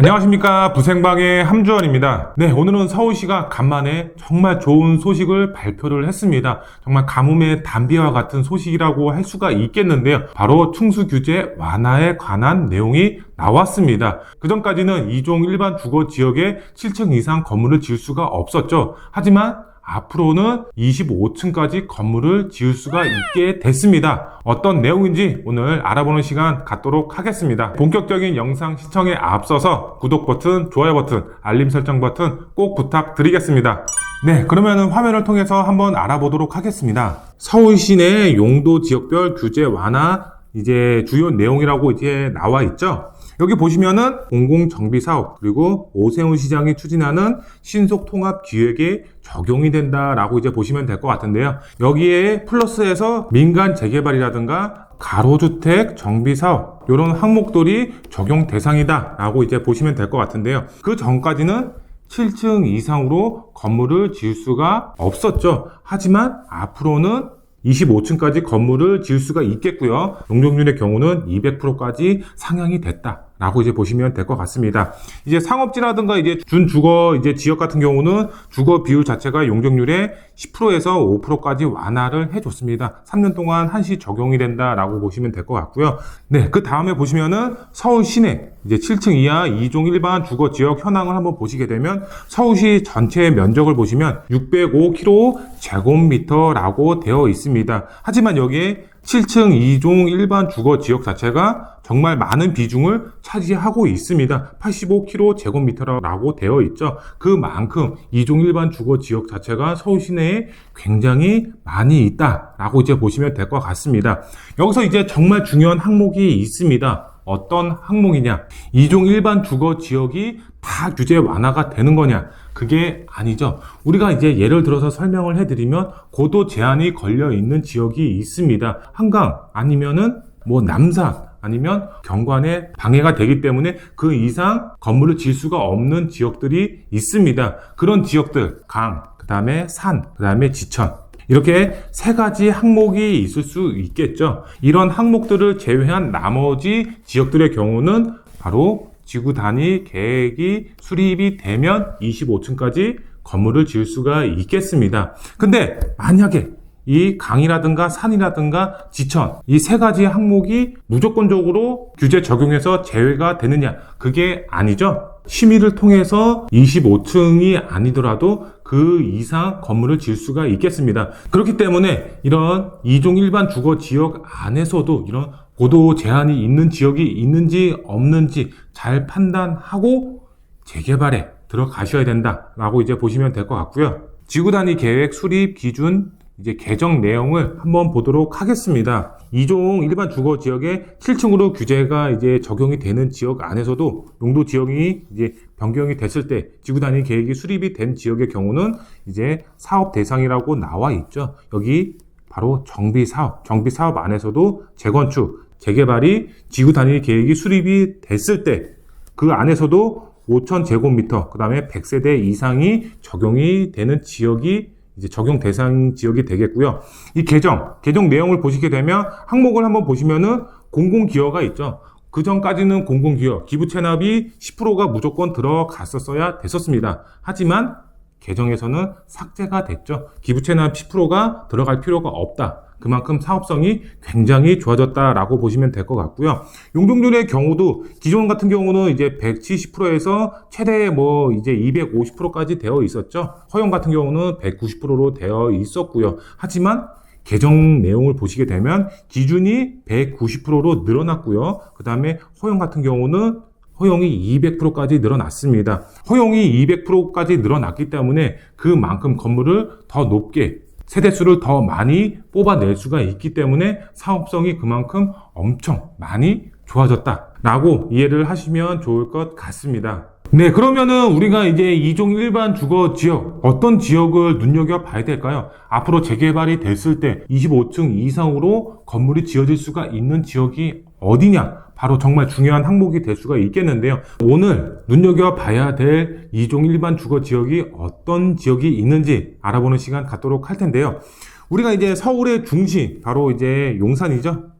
안녕하십니까 부생방의 함주원입니다. 네 오늘은 서울시가 간만에 정말 좋은 소식을 발표를 했습니다. 정말 가뭄의 단비와 같은 소식이라고 할 수가 있겠는데요. 바로 충수 규제 완화에 관한 내용이 나왔습니다. 그 전까지는 2종 일반 주거 지역에 7층 이상 건물을 지을 수가 없었죠. 하지만 앞으로는 25층까지 건물을 지을 수가 있게 됐습니다. 어떤 내용인지 오늘 알아보는 시간 갖도록 하겠습니다. 본격적인 영상 시청에 앞서서 구독 버튼, 좋아요 버튼, 알림 설정 버튼 꼭 부탁드리겠습니다. 네, 그러면 화면을 통해서 한번 알아보도록 하겠습니다. 서울 시내 용도 지역별 규제 완화 이제 주요 내용이라고 이제 나와 있죠. 여기 보시면은 공공정비 사업 그리고 오세훈 시장이 추진하는 신속 통합 기획에 적용이 된다라고 이제 보시면 될 것 같은데요. 여기에 플러스해서 민간 재개발이라든가 가로주택 정비 사업 이런 항목들이 적용 대상이다라고 이제 보시면 될 것 같은데요. 그 전까지는 7층 이상으로 건물을 지을 수가 없었죠. 하지만 앞으로는 25층까지 건물을 지을 수가 있겠고요. 용적률의 경우는 200%까지 상향이 됐다. 라고 이제 보시면 될 것 같습니다. 이제 상업지라든가 이제 준주거 이제 지역 같은 경우는 주거 비율 자체가 용적률의 10%에서 5%까지 완화를 해줬습니다. 3년 동안 한시 적용이 된다라고 보시면 될 것 같고요. 네, 그 다음에 보시면은 서울 시내 이제 7층 이하 2종 일반 주거 지역 현황을 한번 보시게 되면 서울시 전체 면적을 보시면 605km제곱미터라고 되어 있습니다. 하지만 여기에 7층 2종 일반 주거 지역 자체가 정말 많은 비중을 차지하고 있습니다. 85km제곱미터라고 되어 있죠. 그만큼 2종 일반 주거 지역 자체가 서울 시내에 굉장히 많이 있다라고 이제 보시면 될 것 같습니다. 여기서 이제 정말 중요한 항목이 있습니다. 어떤 항목이냐? 2종 일반 주거 지역이 다 규제 완화가 되는 거냐? 그게 아니죠. 우리가 이제 예를 들어서 설명을 해드리면 고도 제한이 걸려 있는 지역이 있습니다. 한강 아니면은 뭐 남산 아니면 경관에 방해가 되기 때문에 그 이상 건물을 지을 수가 없는 지역들이 있습니다. 그런 지역들 강, 그 다음에 산, 그 다음에 지천 이렇게 세 가지 항목이 있을 수 있겠죠. 이런 항목들을 제외한 나머지 지역들의 경우는 바로 지구 단위 계획이 수립이 되면 25층까지 건물을 지을 수가 있겠습니다. 근데 만약에 이 강이라든가 산이라든가 지천 이 세 가지 항목이 무조건적으로 규제 적용해서 제외가 되느냐 그게 아니죠. 심의를 통해서 25층이 아니더라도 그 이상 건물을 지을 수가 있겠습니다. 그렇기 때문에 이런 2종 일반 주거 지역 안에서도 이런 고도 제한이 있는 지역이 있는지 없는지 잘 판단하고 재개발에 들어가셔야 된다라고 이제 보시면 될 것 같고요. 지구 단위 계획 수립 기준 이제 개정 내용을 한번 보도록 하겠습니다. 2종 일반 주거 지역에 7층으로 규제가 이제 적용이 되는 지역 안에서도 용도 지역이 이제 변경이 됐을 때 지구 단위 계획이 수립이 된 지역의 경우는 이제 사업 대상이라고 나와 있죠. 여기 바로 정비 사업, 정비 사업 안에서도 재건축, 재개발이 지구 단위 계획이 수립이 됐을 때 그 안에서도 5천 제곱미터, 그 다음에 100세대 이상이 적용이 되는 지역이 이제 적용 대상 지역이 되겠고요. 이 개정, 개정 내용을 보시게 되면 항목을 한번 보시면은 공공기여가 있죠. 그 전까지는 공공기여, 기부 체납이 10%가 무조건 들어갔었어야 됐었습니다. 하지만 개정에서는 삭제가 됐죠. 기부 체납 10%가 들어갈 필요가 없다. 그만큼 사업성이 굉장히 좋아졌다라고 보시면 될 것 같고요. 용적률의 경우도 기존 같은 경우는 이제 170%에서 최대 뭐 이제 250%까지 되어 있었죠. 허용 같은 경우는 190%로 되어 있었고요. 하지만 개정 내용을 보시게 되면 기준이 190%로 늘어났고요. 그 다음에 허용 같은 경우는 허용이 200%까지 늘어났습니다. 허용이 200%까지 늘어났기 때문에 그만큼 건물을 더 높게 세대수를 더 많이 뽑아낼 수가 있기 때문에 사업성이 그만큼 엄청 많이 좋아졌다라고 이해를 하시면 좋을 것 같습니다. 네, 그러면은 우리가 이제 2종 일반 주거 지역, 어떤 지역을 눈여겨봐야 될까요? 앞으로 재개발이 됐을 때 25층 이상으로 건물이 지어질 수가 있는 지역이 어디냐? 바로 정말 중요한 항목이 될 수가 있겠는데요. 오늘 눈여겨봐야 될 2종 일반 주거 지역이 어떤 지역이 있는지 알아보는 시간 갖도록 할 텐데요. 우리가 이제 서울의 중심, 바로 이제 용산이죠.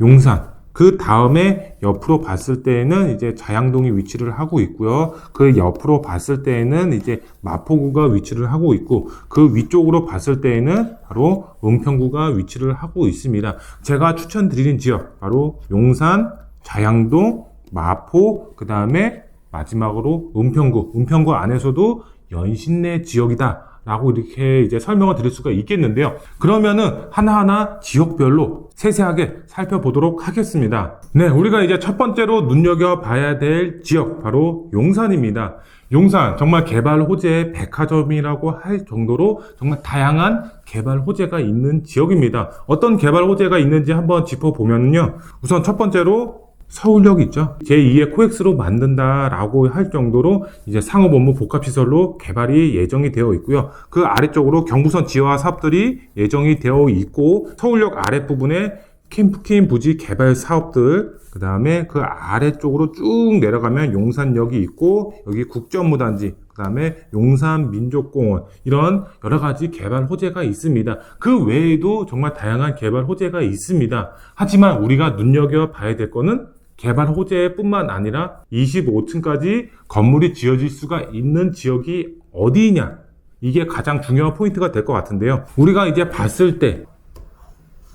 용산. 그 다음에 옆으로 봤을 때에는 이제 자양동이 위치를 하고 있고요. 그 옆으로 봤을 때에는 이제 마포구가 위치를 하고 있고 그 위쪽으로 봤을 때에는 바로 은평구가 위치를 하고 있습니다. 제가 추천드리는 지역 바로 용산, 자양동, 마포, 그 다음에 마지막으로 은평구, 은평구 안에서도 연신내 지역이다. 라고 이렇게 이제 설명을 드릴 수가 있겠는데요. 그러면은 하나하나 지역별로 세세하게 살펴보도록 하겠습니다. 네, 우리가 이제 첫 번째로 눈여겨봐야 될 지역, 바로 용산입니다. 용산, 정말 개발 호재의 백화점이라고 할 정도로 정말 다양한 개발 호재가 있는 지역입니다. 어떤 개발 호재가 있는지 한번 짚어보면요. 우선 첫 번째로 서울역 있죠. 제2의 코엑스로 만든다라고 할 정도로 이제 상업 업무 복합 시설로 개발이 예정이 되어 있고요. 그 아래쪽으로 경부선 지하 사업들이 예정이 되어 있고 서울역 아랫부분에 캠프킨 부지 개발 사업들 그 다음에 그 아래쪽으로 쭉 내려가면 용산역이 있고 여기 국정무단지 그 다음에 용산민족공원 이런 여러 가지 개발 호재가 있습니다. 그 외에도 정말 다양한 개발 호재가 있습니다. 하지만 우리가 눈여겨봐야 될 거는 개발 호재뿐만 아니라 25층까지 건물이 지어질 수가 있는 지역이 어디냐 이게 가장 중요한 포인트가 될 것 같은데요. 우리가 이제 봤을 때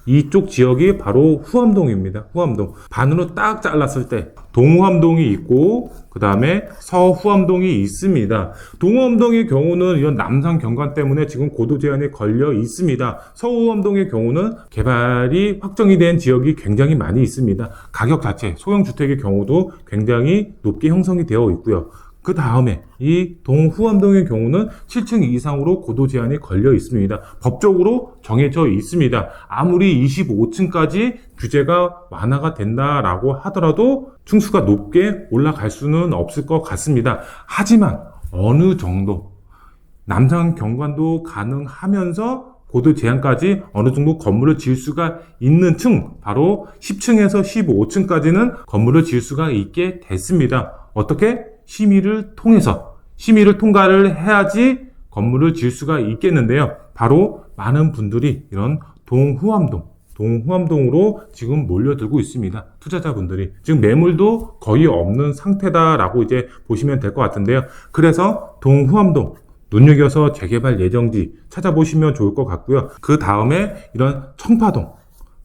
이쪽 지역이 바로 후암동입니다. 후암동. 반으로 딱 잘랐을 때 동후암동이 있고 그 다음에 서후암동이 있습니다. 동후암동의 경우는 이런 남산 경관 때문에 지금 고도 제한이 걸려 있습니다. 서후암동의 경우는 개발이 확정이 된 지역이 굉장히 많이 있습니다. 가격 자체 소형 주택의 경우도 굉장히 높게 형성이 되어 있고요. 그 다음에 이 동후암동의 경우는 7층 이상으로 고도 제한이 걸려 있습니다. 법적으로 정해져 있습니다. 아무리 25층까지 규제가 완화가 된다라고 하더라도 층수가 높게 올라갈 수는 없을 것 같습니다. 하지만 어느 정도 남산 경관도 가능하면서 고도 제한까지 어느 정도 건물을 지을 수가 있는 층, 바로 10층에서 15층까지는 건물을 지을 수가 있게 됐습니다. 어떻게? 심의를 통해서 심의를 통과를 해야지 건물을 지을 수가 있겠는데요. 바로 많은 분들이 이런 동후암동, 동후암동으로 지금 몰려들고 있습니다. 투자자분들이. 지금 매물도 거의 없는 상태다라고 이제 보시면 될 것 같은데요. 그래서 동후암동, 눈여겨서 재개발 예정지 찾아보시면 좋을 것 같고요. 그 다음에 이런 청파동,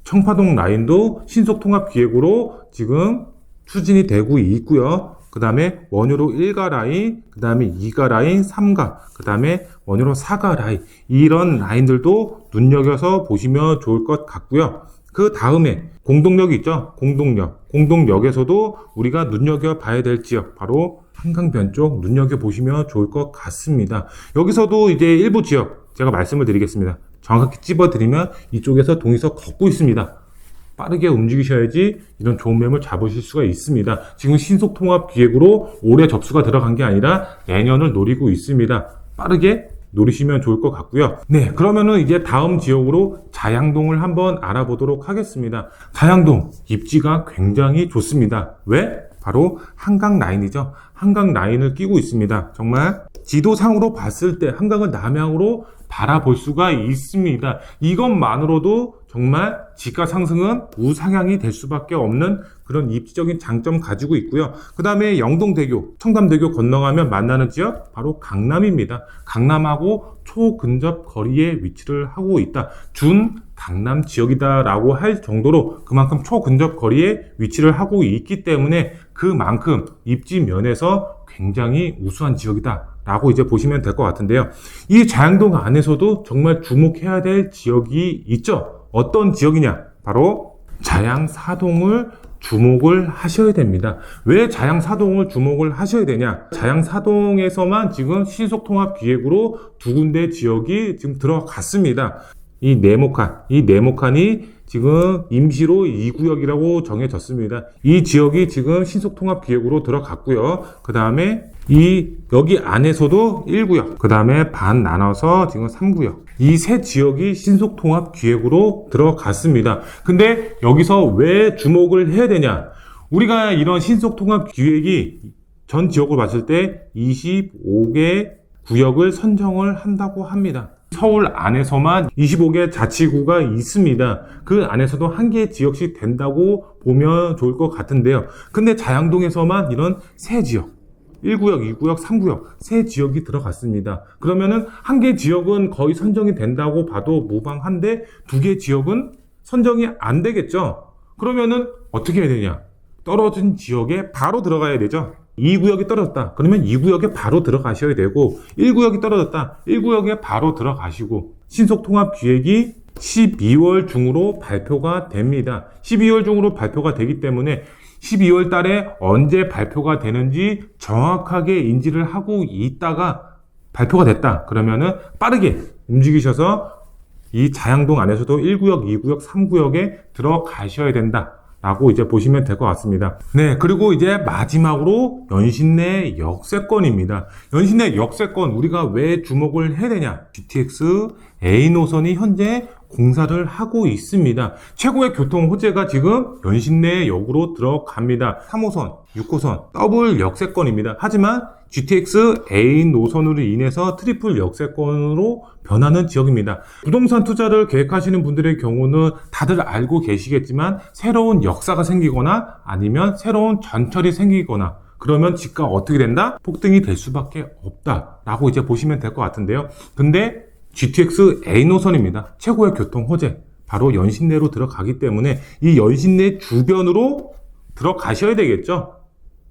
청파동 라인도 신속통합 기획으로 지금 추진이 되고 있고요. 그 다음에 원효로 1가 라인, 그 다음에 2가 라인, 3가, 그 다음에 원효로 4가 라인. 이런 라인들도 눈여겨서 보시면 좋을 것 같고요. 그 다음에 공동역이 있죠. 공동역. 공동역에서도 우리가 눈여겨 봐야 될 지역, 바로 한강변 쪽 눈여겨 보시면 좋을 것 같습니다. 여기서도 이제 일부 지역, 제가 말씀을 드리겠습니다. 정확히 찝어드리면 이쪽에서 동의서 걷고 있습니다. 빠르게 움직이셔야지 이런 좋은 매물 잡으실 수가 있습니다. 지금 신속 통합 기획으로 올해 접수가 들어간 게 아니라 내년을 노리고 있습니다. 빠르게 노리시면 좋을 것 같고요. 네, 그러면은 이제 다음 지역으로 자양동을 한번 알아보도록 하겠습니다. 자양동 입지가 굉장히 좋습니다. 왜? 바로 한강 라인이죠. 한강 라인을 끼고 있습니다. 정말 지도상으로 봤을 때 한강을 남향으로 바라볼 수가 있습니다. 이것만으로도 정말 지가 상승은 우상향이 될 수밖에 없는 그런 입지적인 장점 가지고 있고요. 그 다음에 영동대교, 청담대교 건너가면 만나는 지역 바로 강남입니다. 강남하고 초근접 거리에 위치를 하고 있다. 준 강남 지역이다라고 할 정도로 그만큼 초근접 거리에 위치를 하고 있기 때문에 그만큼 입지 면에서 굉장히 우수한 지역이다. 라고 이제 보시면 될 것 같은데요. 이 자양동 안에서도 정말 주목해야 될 지역이 있죠. 어떤 지역이냐? 바로 자양사동을 주목을 하셔야 됩니다. 왜 자양사동을 주목을 하셔야 되냐? 자양사동에서만 지금 신속통합 기획으로 두 군데 지역이 지금 들어갔습니다. 이 네모칸, 이 네모칸이 지금 임시로 2구역이라고 정해졌습니다. 이 지역이 지금 신속통합 기획으로 들어갔고요. 그 다음에 이 여기 안에서도 1구역, 그 다음에 반 나눠서 지금 3구역. 이 세 지역이 신속 통합 기획으로 들어갔습니다. 근데 여기서 왜 주목을 해야 되냐? 우리가 이런 신속 통합 기획이 전 지역을 봤을 때 25개 구역을 선정을 한다고 합니다. 서울 안에서만 25개 자치구가 있습니다. 그 안에서도 한 개 지역씩 된다고 보면 좋을 것 같은데요. 근데 자양동에서만 이런 세 지역, 1구역, 2구역, 3구역 세 지역이 들어갔습니다. 그러면은 한 개 지역은 거의 선정이 된다고 봐도 무방한데 두 개 지역은 선정이 안 되겠죠. 그러면은 어떻게 해야 되냐? 떨어진 지역에 바로 들어가야 되죠. 2구역이 떨어졌다. 그러면 2구역에 바로 들어가셔야 되고 1구역이 떨어졌다. 1구역에 바로 들어가시고 신속 통합 기획이 12월 중으로 발표가 됩니다. 12월 중으로 발표가 되기 때문에 12월 달에 언제 발표가 되는지 정확하게 인지를 하고 있다가 발표가 됐다. 그러면은 빠르게 움직이셔서 이 자양동 안에서도 1구역, 2구역, 3구역에 들어가셔야 된다. 라고 이제 보시면 될 것 같습니다. 네, 그리고 이제 마지막으로 연신내 역세권입니다. 연신내 역세권 우리가 왜 주목을 해야 되냐? GTX A 노선이 현재 공사를 하고 있습니다. 최고의 교통 호재가 지금 연신내 역으로 들어갑니다. 3호선, 6호선, 더블 역세권입니다. 하지만 GTX A 노선으로 인해서 트리플 역세권으로 변하는 지역입니다. 부동산 투자를 계획하시는 분들의 경우는 다들 알고 계시겠지만 새로운 역사가 생기거나 아니면 새로운 전철이 생기거나 그러면 집가 어떻게 된다? 폭등이 될 수밖에 없다 라고 이제 보시면 될 것 같은데요. 근데 GTX A 노선입니다. 최고의 교통 호재. 바로 연신내로 들어가기 때문에 이 연신내 주변으로 들어가셔야 되겠죠.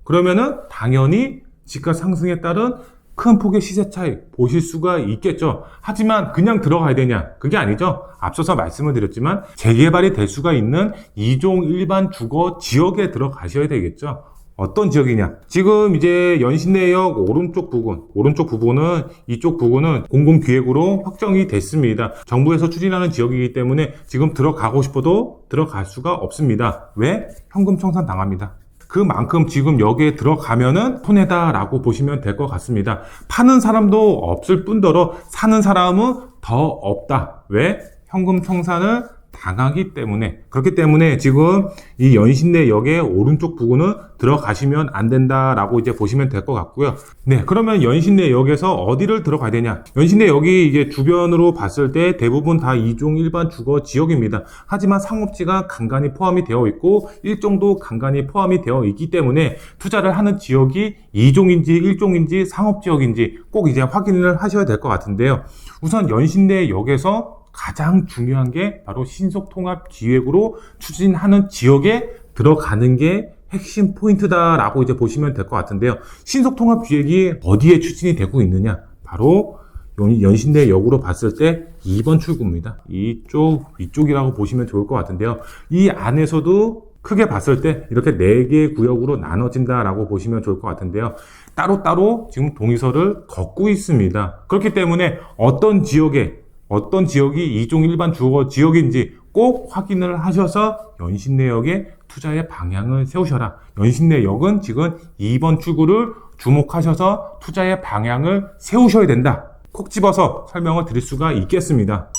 그러면은 당연히 집가 상승에 따른 큰 폭의 시세 차이 보실 수가 있겠죠. 하지만 그냥 들어가야 되냐? 그게 아니죠. 앞서서 말씀을 드렸지만 재개발이 될 수가 있는 이종 일반 주거 지역에 들어가셔야 되겠죠. 어떤 지역이냐? 지금 이제 연신내역 오른쪽 부분, 오른쪽 부분은 이쪽 부분은 공공기획으로 확정이 됐습니다. 정부에서 추진하는 지역이기 때문에 지금 들어가고 싶어도 들어갈 수가 없습니다. 왜? 현금 청산 당합니다. 그만큼 지금 여기에 들어가면은 손해다라고 보시면 될 것 같습니다. 파는 사람도 없을 뿐더러 사는 사람은 더 없다. 왜? 현금 청산을 당하기 때문에 그렇기 때문에 지금 이 연신내 역의 오른쪽 부분은 들어가시면 안 된다라고 이제 보시면 될 것 같고요. 네, 그러면 연신내 역에서 어디를 들어가야 되냐? 연신내 역이 이제 주변으로 봤을 때 대부분 다 2종 일반 주거 지역입니다. 하지만 상업지가 간간히 포함이 되어 있고 일종도 간간히 포함이 되어 있기 때문에 투자를 하는 지역이 2종인지 1종인지 상업지역인지 꼭 이제 확인을 하셔야 될 것 같은데요. 우선 연신내 역에서 가장 중요한 게 바로 신속 통합 기획으로 추진하는 지역에 들어가는 게 핵심 포인트다라고 이제 보시면 될 것 같은데요. 신속 통합 기획이 어디에 추진이 되고 있느냐? 바로 연- 연신내 역으로 봤을 때 2번 출구입니다. 이쪽, 위쪽이라고 보시면 좋을 것 같은데요. 이 안에서도 크게 봤을 때 이렇게 4개 구역으로 나눠진다라고 보시면 좋을 것 같은데요. 따로따로 지금 동의서를 걷고 있습니다. 그렇기 때문에 어떤 지역에 어떤 지역이 이종 일반 주거 지역인지 꼭 확인을 하셔서 연신내역에 투자의 방향을 세우셔라. 연신내역은 지금 2번 출구를 주목하셔서 투자의 방향을 세우셔야 된다. 콕 집어서 설명을 드릴 수가 있겠습니다.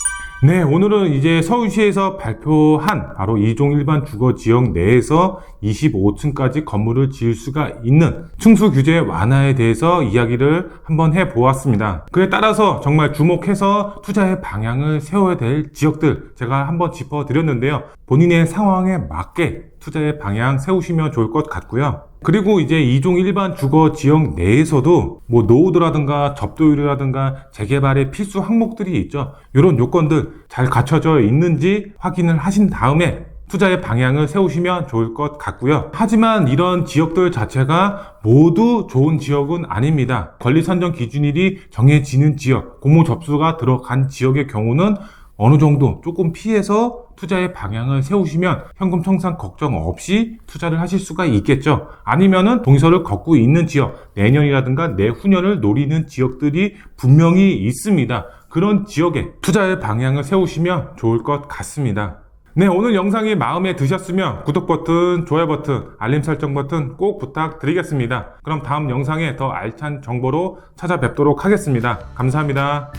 네, 오늘은 이제 서울시에서 발표한 바로 2종 일반 주거 지역 내에서 25층까지 건물을 지을 수가 있는 층수 규제 완화에 대해서 이야기를 한번 해 보았습니다. 그에 따라서 정말 주목해서 투자의 방향을 세워야 될 지역들 제가 한번 짚어 드렸는데요. 본인의 상황에 맞게 투자의 방향 세우시면 좋을 것 같고요. 그리고 이제 이종 일반 주거 지역 내에서도 뭐 노후도라든가 접도율이라든가 재개발의 필수 항목들이 있죠. 이런 요건들 잘 갖춰져 있는지 확인을 하신 다음에 투자의 방향을 세우시면 좋을 것 같고요. 하지만 이런 지역들 자체가 모두 좋은 지역은 아닙니다. 권리 선정 기준일이 정해지는 지역, 공모 접수가 들어간 지역의 경우는 어느 정도 조금 피해서 투자의 방향을 세우시면 현금 청산 걱정 없이 투자를 하실 수가 있겠죠. 아니면은 동의서를 걷고 있는 지역, 내년이라든가 내후년을 노리는 지역들이 분명히 있습니다. 그런 지역에 투자의 방향을 세우시면 좋을 것 같습니다. 네, 오늘 영상이 마음에 드셨으면 구독 버튼, 좋아요 버튼, 알림 설정 버튼 꼭 부탁드리겠습니다. 그럼 다음 영상에 더 알찬 정보로 찾아뵙도록 하겠습니다. 감사합니다.